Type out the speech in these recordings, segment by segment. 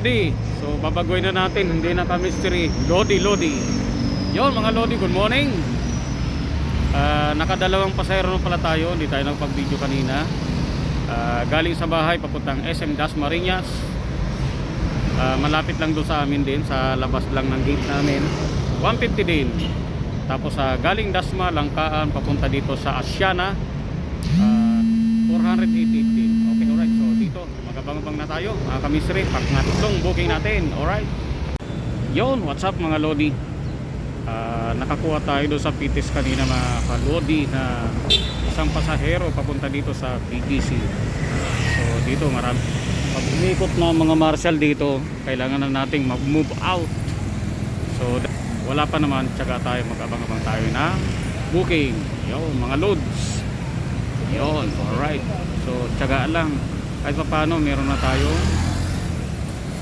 Lodi. So babagoy na natin, hindi na ka mystery. Lodi, Lodi. Yon mga Lodi, good morning. Ah, nakadalawang pasayro pala tayo, hindi tayo nagpag-video kanina. Ah, galing sa bahay papuntang SM Dasmariñas. Ah, malapit lang doon sa amin din, sa labas lang ng gate namin. 150 din. Tapos sa galing Dasma, Langkaan, papunta dito sa Asiana. Ah, 488 din. Okay, alright. So dito, magabang-abang na tayo. Mga kamisri, pak nga tatlong booking natin. Alright. Yon, what's up mga Lodi? Ah, nakakuha tayo doon sa Pitis kanina mga kalodi na isang pasahero papunta dito sa PGC. So dito marami. Pag umikot na mga marshal dito, kailangan na nating mag-move out. So wala pa naman, tsaga tayo mag-abang-abang tayo na booking. Yon, mga loads. Yon, alright. So tsagaan lang. Kahit pa paano, meron na tayong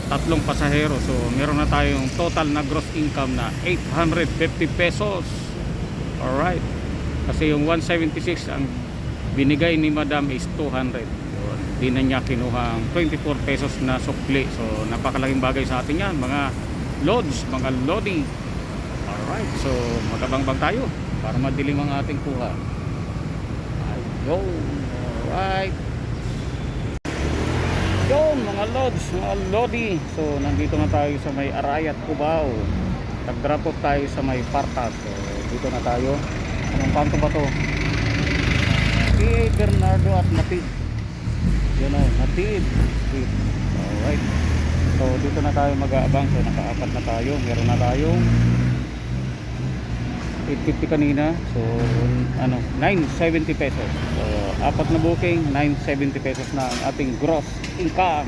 tatlong pasahero. So, meron na tayong total na gross income na 850 pesos. Alright. Kasi yung 176 ang binigay ni Madam is 200. Yun. Di na niya kinuha ang 24 pesos na sukli. So, napakalaking bagay sa atin yan. Mga loads, mga loading. Alright. So, magabang-bang tayo para madilim ang ating kuha. Go. Alright. Yun, mga lods, mga lodi. So, nandito na tayo sa may Arayat, Cubao. Nag-drop off tayo sa may Partas. So, dito na tayo. Anong kanto ba to? PA Bernardo at Natid. Yun o. Street. Alright. So, dito na tayo mag-aabang. So, nakaapat na tayo. Meron na tayong 850 kanina. So, ano, 970 pesos. So, apat na booking, 970 pesos na ang ating gross income.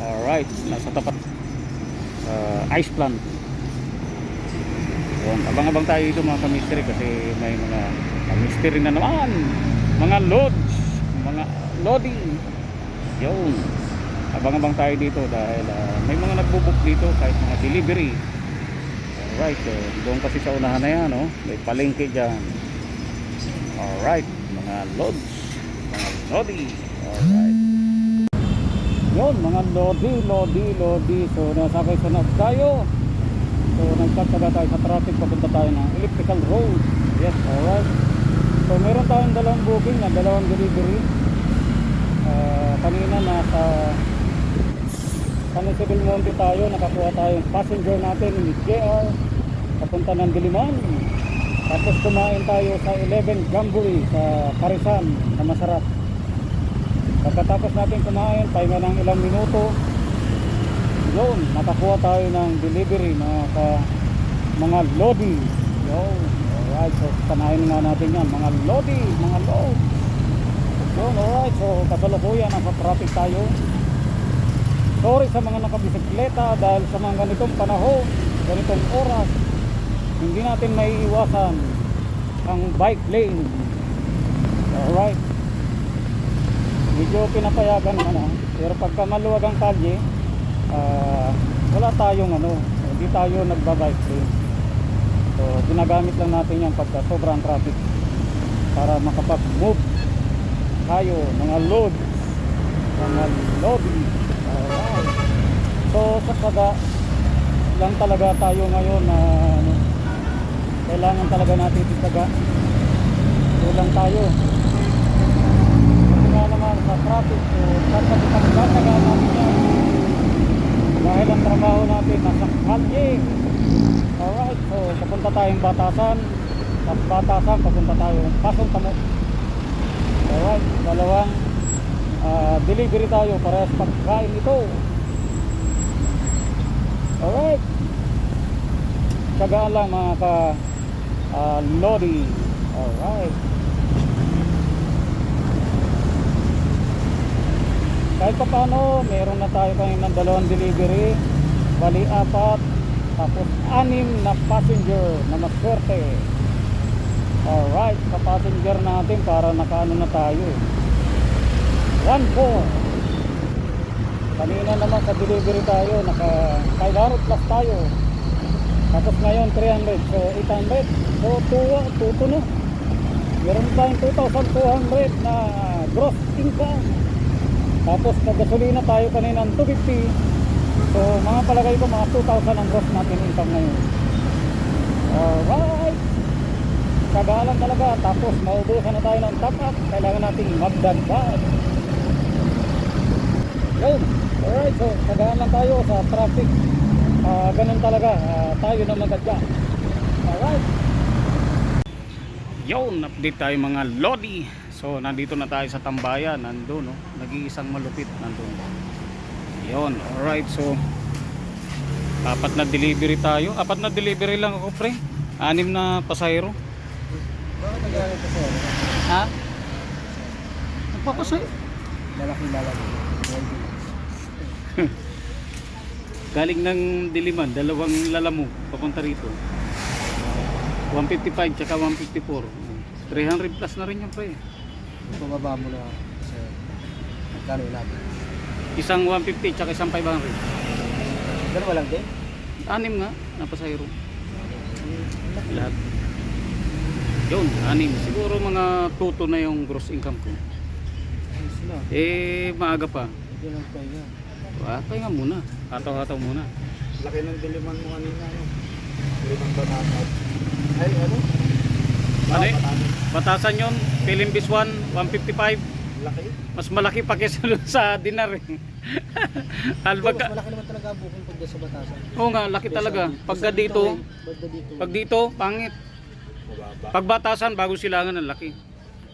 Alright, nasa tapat uh, ice plant. Yun, abang-abang tayo dito mga kamisteri kasi may mga kamisteri na naman. Mga loads, mga loading. Yun. Abang-abang tayo dito dahil uh, may mga nagbubuk dito kahit mga delivery. Alright, so doon kasi sa unahan na yan, no? may palengke dyan. Alright, mga loads, mga lodi. Alright. Yun, mga lodi, lodi, lodi. So, nasakay sa nav tayo. So, nagtagtaga tayo sa traffic, papunta tayo ng electrical road. Yes, alright. So, meron tayong dalawang booking na dalawang delivery. Ah, kanina nasa San Isabel Monte tayo, nakakuha tayong passenger natin ni JR papunta ng Diliman. Tapos kumain tayo sa 11 Jamboree sa Karisan na masarap. Pagkatapos natin kumain, pahinga ng ilang minuto, yun, nakakuha tayo ng delivery mga ka, mga lodi. Yun, alright, so sanayin nga natin yan, mga lodi, mga load. Yun, alright, so kasalukuyan, nasa traffic tayo. Sorry sa mga nakabisikleta dahil sa mga ganitong panahon, ganitong oras, hindi natin may iwasan ang bike lane. Alright. Medyo pinapayagan naman ha. Pero pagka maluwag ang kalye, ah, wala tayong ano, hindi tayo nagbabike lane. So, ginagamit lang natin yan pagka sobrang traffic para makapag-move tayo, mga load, mga lobby. Alright. So, sa lang talaga tayo ngayon na ano, kailangan talaga natin itaga. Kulang tayo. Kasi nga naman sa traffic, so dapat ipagtataga natin yan. Dahil ang trabaho natin nasa kalye. Alright, so papunta tayong batasan. Tapos batasan, papunta tayong pasong tamo. Alright, dalawang ah, delivery tayo para sa pagkain ito. Alright. Tsagaan lang mga ka ah, Lodi. Alright. Kahit pa paano, meron na tayo kayo ng dalawang delivery. Bali apat. Tapos anim na passenger na maswerte. Alright, sa passenger natin para nakaano na tayo. 1-4. Kanina naman sa delivery tayo, naka 500 plus tayo. Tapos ngayon 300, so 800. So 2 tuto na. Meron tayong 2,200 na gross income. Tapos nagasolina tayo kanina ng 250. So mga palagay ko mga 2,000 ang gross natin income ngayon. Alright. Kagalan talaga tapos maubusan na tayo ng top up. Kailangan nating magdagdag. Yun. Alright, so kagalan lang tayo sa traffic. Ah, ganun talaga. Ah, tayo na magadya. Alright. Yun, update tayo mga Lodi. So, nandito na tayo sa Tambayan. Nandun, no? Nag-iisang malupit. Nandun. Yun, alright. So, apat na delivery tayo. Apat na delivery lang ako, pre. Anim na pasahero. Bakit ka sir? Ha? Nagpapasay. Malaking lalaki. Galing ng Diliman, dalawang lalamo papunta rito. 155 tsaka 154. 300 plus na rin yan, pre. Pababa mo na sir. Magkano yung natin? Isang 150 tsaka isang 500. Dalawa lang din? Anim nga, napasayro. Lahat. Yun, anim. Siguro mga tuto na yung gross income ko. Eh, maaga pa. Hindi lang pahinga. Ah, pahinga muna. Hataw-hataw muna. Laki ng diliman mo kanina. No? Limang banana. Ay, ano? Ano eh? Batasan yun, Pilimbis 1, 155. Laki. Mas malaki pa kesa sa dinar eh. Albag Mas malaki naman talaga bukong pagda sa batasan. Oo nga, laki talaga. Pagka dito, pag dito, pang,it. Pag batasan, bagong silangan ang laki.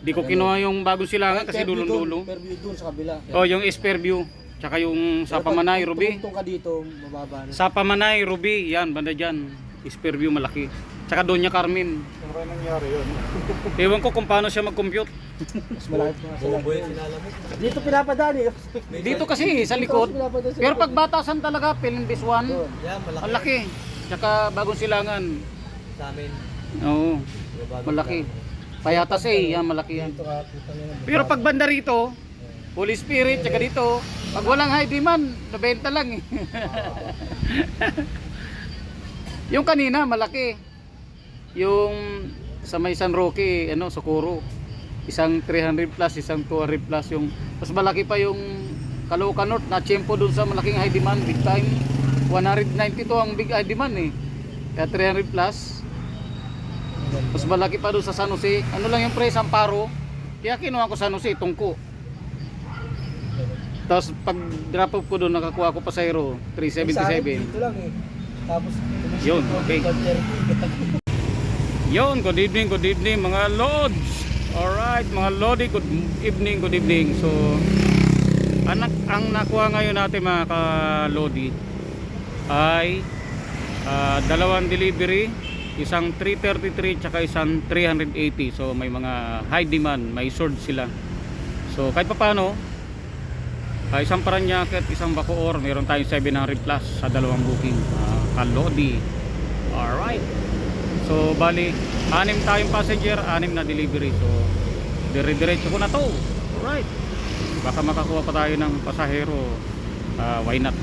Di ko kinuha yung bagong silangan kasi dulong-dulo. Per view dun sa kabila. Oh, yung View. Tsaka yung sa Pamanay, Ruby. Tungtong ka dito, mababa na. Sa Pamanay, Ruby. Yan, banda dyan. Esper View malaki. Tsaka Doña Carmen. Saan nangyari yun? Ewan ko kung paano siya mag-compute. Mas malaki pa sa. Dito pinapadaan eh. Dito kasi sa likod. Pero pag batasan talaga, Pilimbis 1, Doon. ang laki. Tsaka bagong silangan. Sa amin. Oo, malaki. Payatas eh, yan, malaki yan. Dito ka. Pero pag banda rito, Holy Spirit, tsaka dito, pag walang high demand, nabenta lang eh. yung kanina, malaki. Yung sa may San Roque, ano, Socorro. Isang 300 plus, isang 200 plus. Yung, mas malaki pa yung Caloocan North, na tiyempo dun sa malaking high demand, big time. 192 ang big high demand eh. Kaya 300 plus. Mas malaki pa doon sa San Jose. Ano lang yung price, Amparo. Kaya kinuha ko San Jose, tungko. Tapos pag drop off ko doon, nakakuha ko pa sa Aero, Sa akin, 377. Dito lang eh. Tapos, Yun, okay. Yon, good evening, good evening mga Lods. Alright, mga Lodi, good evening, good evening. So, anak ang nakuha ngayon natin mga ka-Lodi ay ah, dalawang delivery, isang 333 tsaka isang 380. So, may mga high demand, may sword sila. So, kahit pa paano, ah, isang Paranaque at isang Bacoor, meron tayong 700 plus sa dalawang booking. Uh, ka-Lodi. Alright. So bali, anim tayong passenger, anim na delivery. So dire-diretso ko na to. Alright. Baka makakuha pa tayo ng pasahero. Ah, why not?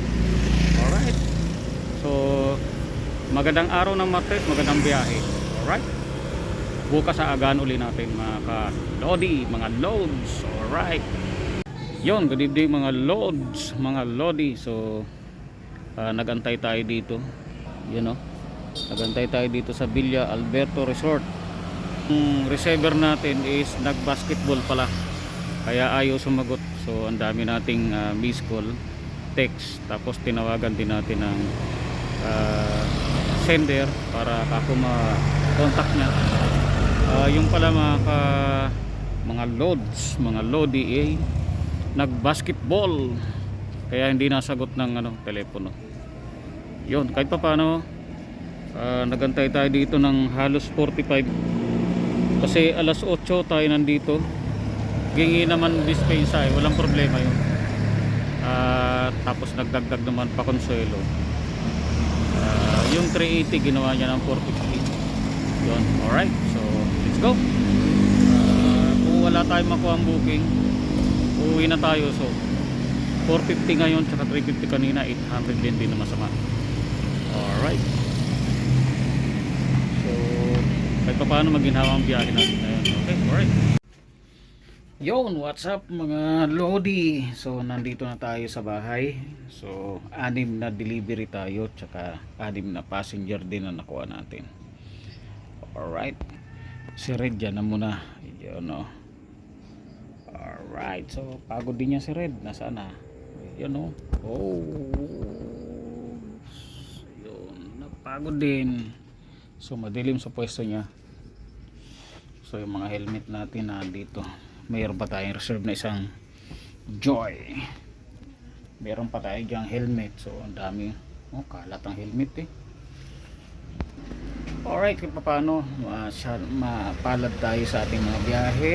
Alright. So magandang araw ng Martes, magandang biyahe. Alright. Bukas sa agan uli natin mga ka-lodi, mga loads. Alright. Yon, good evening mga loads, mga lodi. So ah, nagantay tayo dito. You know. Nagantay tayo dito sa Villa Alberto Resort. Ang receiver natin is nag-basketball pala. Kaya ayaw sumagot. So ang dami nating uh, miss call, text, tapos tinawagan din natin ng ah, sender para ako ma-contact niya. Ah, yung pala mga ka, mga loads, mga lodi eh, nag-basketball. Kaya hindi nasagot ng ano, telepono. Yun, kahit pa paano Ah, nagantay tayo dito ng halos 45 kasi alas 8 tayo nandito. Gingi naman dispensa eh walang problema yun. Ah, tapos nagdagdag naman pa consuelo Ah, yung 380 ginawa niya ng 450 yun alright. So let's go. Ah, kung wala tayong makuha ang booking uuwi na tayo so 450 ngayon tsaka 350 kanina 800 din din na masama alright So, kahit pa paano maginhawa ang biyahe natin ngayon. Okay, alright. Yon, what's up mga Lodi? So, nandito na tayo sa bahay. So, anim na delivery tayo, tsaka anim na passenger din na nakuha natin. Alright. Si Red dyan na muna. Yun o. Alright. So, pagod din niya si Red. Nasaan na? Yun o. Oh. Yun. Napagod din. So, madilim sa pwesto niya. So, yung mga helmet natin nandito. Mayroon pa tayong reserve na isang Joy. Meron pa tayo dyang helmet. So, ang dami. Oh, kalat ang helmet eh. Alright, kung paano mapalad tayo sa ating mga biyahe.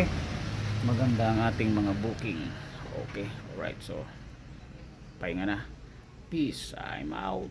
Maganda ang ating mga booking. Okay, alright. So, pahinga na. Peace. I'm out.